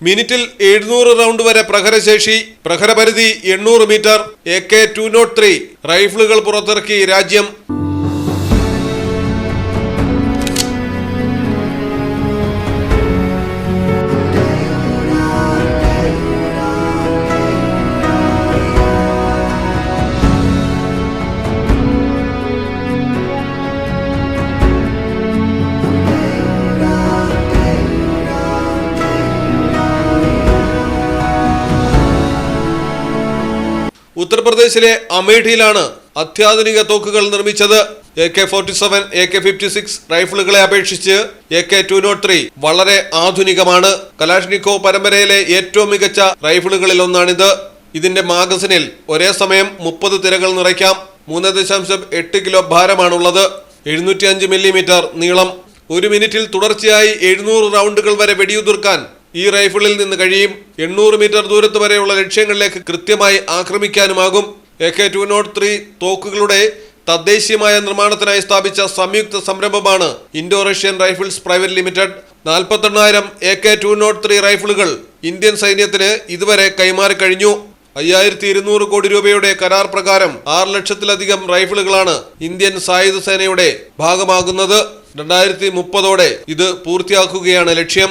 മിനിറ്റിൽ എഴുന്നൂറ് റൗണ്ട് വരെ പ്രഹരശേഷി പ്രഹരപരിധി എണ്ണൂറ് metre A K two naught three റൈഫിളുകൾ പുറത്തിറക്കി രാജ്യം ഉത്തർപ്രദേശിലെ അമേഠിയിലാണ് അത്യാധുനിക തോക്കുകൾ നിർമ്മിച്ചത്. A K forty seven A K fifty six റൈഫിളുകളെ അപേക്ഷിച്ച് A K two naught three വളരെ ആധുനികമാണ്. കലാഷ്നിക്കോ പരമ്പരയിലെ ഏറ്റവും മികച്ച റൈഫിളുകളിൽ ഒന്നാണിത് ഇതിന്റെ മാഗസിനിൽ ഒരേ സമയം മുപ്പത് തിരകൾ നിറയ്ക്കാം. മൂന്ന് ദശാംശം എട്ട് കിലോ ഭാരമാണുള്ളത്. എഴുന്നൂറ്റി അഞ്ച് മില്ലിമീറ്റർ നീളം. ഒരു മിനിറ്റിൽ തുടർച്ചയായി എഴുന്നൂറ് റൗണ്ടുകൾ വരെ വെടിയുതിർക്കാൻ ഈ റൈഫിളിൽ നിന്ന് കഴിയും എണ്ണൂറ് മീറ്റർ ദൂരത്ത് വരെയുള്ള ലക്ഷ്യങ്ങളിലേക്ക് കൃത്യമായി ആക്രമിക്കാനുമാകും. A K two naught three തോക്കുകളുടെ തദ്ദേശീയമായ നിർമ്മാണത്തിനായി സ്ഥാപിച്ച സംയുക്ത സംരംഭമാണ് Indo Russian Rifles Private Limited. നാൽപ്പത്തെണ്ണായിരം A K two naught three റൈഫിളുകൾ Indian സൈന്യത്തിന് ഇതുവരെ കൈമാറി കഴിഞ്ഞു. അയ്യായിരത്തി ഇരുന്നൂറ് കോടി രൂപയുടെ കരാർ പ്രകാരം ആറ് ലക്ഷത്തിലധികം റൈഫിളുകളാണ് ഇന്ത്യൻ സായുധ സേനയുടെ ഭാഗമാകുന്നത്. രണ്ടായിരത്തി മുപ്പതോടെ ഇത് പൂർത്തിയാക്കുകയാണ് ലക്ഷ്യം.